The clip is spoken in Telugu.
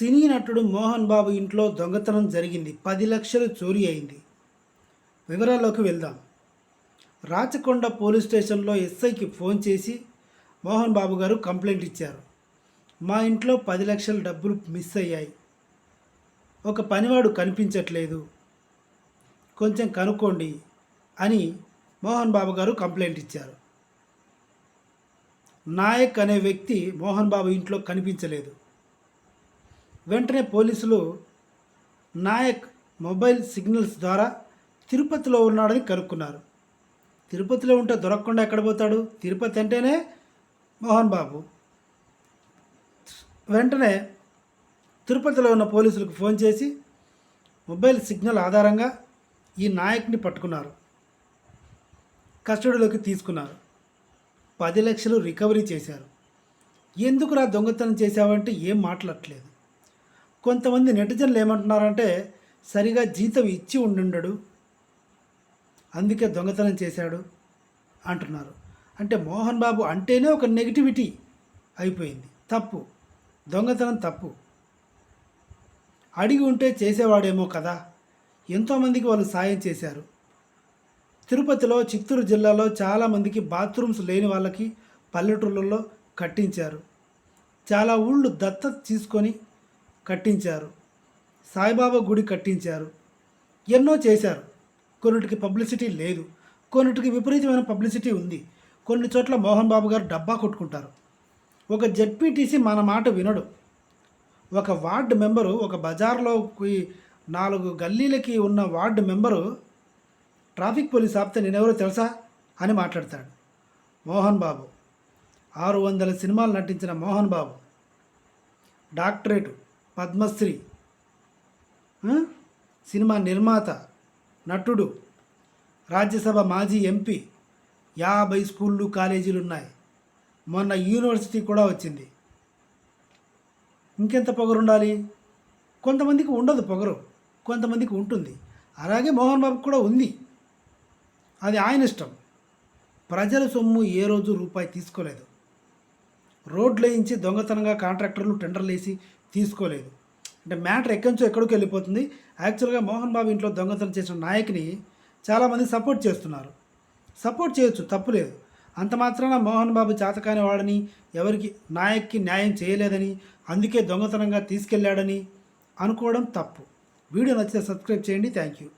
సినీ నటుడు మోహన్ బాబు ఇంట్లో దొంగతనం జరిగింది. పది లక్షలు చోరీ అయింది. వివరాల్లోకి వెళ్దాం. రాచకొండ పోలీస్ స్టేషన్లో ఎస్ఐకి ఫోన్ చేసి మోహన్ బాబు గారు కంప్లైంట్ ఇచ్చారు. మా ఇంట్లో పది లక్షల డబ్బులు మిస్ అయ్యాయి. ఒక పనివాడు కనిపించట్లేదు. కొంచెం కనుక్కోండి అని మోహన్ బాబు గారు కంప్లైంట్ ఇచ్చారు. నాయక్ అనే వ్యక్తి మోహన్ బాబు ఇంట్లో కనిపించలేదు. వెంటనే పోలీసులు నాయక్ మొబైల్ సిగ్నల్స్ ద్వారా తిరుపతిలో ఉన్నాడని కనుక్కున్నారు. తిరుపతిలో ఉంటే దొరకకుండా ఎక్కడ పోతాడు? తిరుపతి అంటేనే మోహన్ బాబు. వెంటనే తిరుపతిలో ఉన్న పోలీసులకు ఫోన్ చేసి మొబైల్ సిగ్నల్ ఆధారంగా ఈ నాయక్ని పట్టుకున్నారు. కస్టడీలోకి తీసుకున్నారు. పది లక్షలు రికవరీ చేశారు. ఎందుకు నా దొంగతనం చేశావంటే ఏం మాట్లాడట్లేదు. కొంతమంది నెటిజన్లు ఏమంటున్నారంటే సరిగా జీతం ఇచ్చి ఉండుండడు అందుకే దొంగతనం చేశాడు అంటున్నారు. అంటే మోహన్ బాబు అంటేనే ఒక నెగిటివిటీ అయిపోయింది. తప్పు. దొంగతనం తప్పు. అడిగి ఉంటే చేసేవాడేమో కదా. ఎంతోమందికి వాళ్ళు సాయం చేశారు. తిరుపతిలో చిత్తూరు జిల్లాలో చాలామందికి బాత్రూమ్స్ లేని వాళ్ళకి పల్లెటూళ్ళల్లో కట్టించారు. చాలా ఊళ్ళు దత్తత తీసుకొని కట్టించారు. సాయిబాబా గుడి కట్టించారు. ఎన్నో చేశారు. కొన్నిటికి పబ్లిసిటీ లేదు. కొన్నిటికి విపరీతమైన పబ్లిసిటీ ఉంది. కొన్ని చోట్ల మోహన్ బాబు గారు డబ్బా కొట్టుకుంటారు. ఒక జెడ్పీటీసీ మన మాట వినడు. ఒక వార్డు మెంబరు ఒక బజార్లోకి నాలుగు గల్లీలకి ఉన్న వార్డు మెంబరు ట్రాఫిక్ పోలీస్ ఆపితే నేనెవరో తెలుసా? అని మాట్లాడతాడు మోహన్ బాబు. ఆరు వందల సినిమాలు నటించిన మోహన్ బాబు. డాక్టరేటు. పద్మశ్రీ. సినిమా నిర్మాత నటుడు రాజ్యసభ మాజీ ఎంపీ యాభై స్కూళ్ళు కాలేజీలు ఉన్నాయి మొన్న యూనివర్సిటీ కూడా వచ్చింది. ఇంకెంత పొగరు ఉండాలి కొంతమందికి ఉండదు పొగరు కొంతమందికి ఉంటుంది. అలాగే మోహన్ బాబు కూడా ఉంది. అది ఆయన ఇష్టం. ప్రజల సొమ్ము ఏ రోజు రూపాయి తీసుకోలేదు. రోడ్లు వేయించి దొంగతనంగా కాంట్రాక్టర్లు టెండర్లు వేసి తీసుకోలేదు. అంటే మ్యాటర్ ఎక్కడించో ఎక్కడికి వెళ్ళిపోతుంది. యాక్చువల్గా మోహన్ బాబు ఇంట్లో దొంగతనం చేసిన నాయకుని చాలామంది సపోర్ట్ చేస్తున్నారు. సపోర్ట్ చేయొచ్చు తప్పులేదు అంత మాత్రాన మోహన్ బాబు చేతకాని వాడని ఎవరికి నాయక్కి న్యాయం చేయలేదని అందుకే దొంగతనంగా తీసుకెళ్ళాడని అనుకోవడం తప్పు. వీడియో నచ్చితే సబ్స్క్రైబ్ చేయండి. Thank you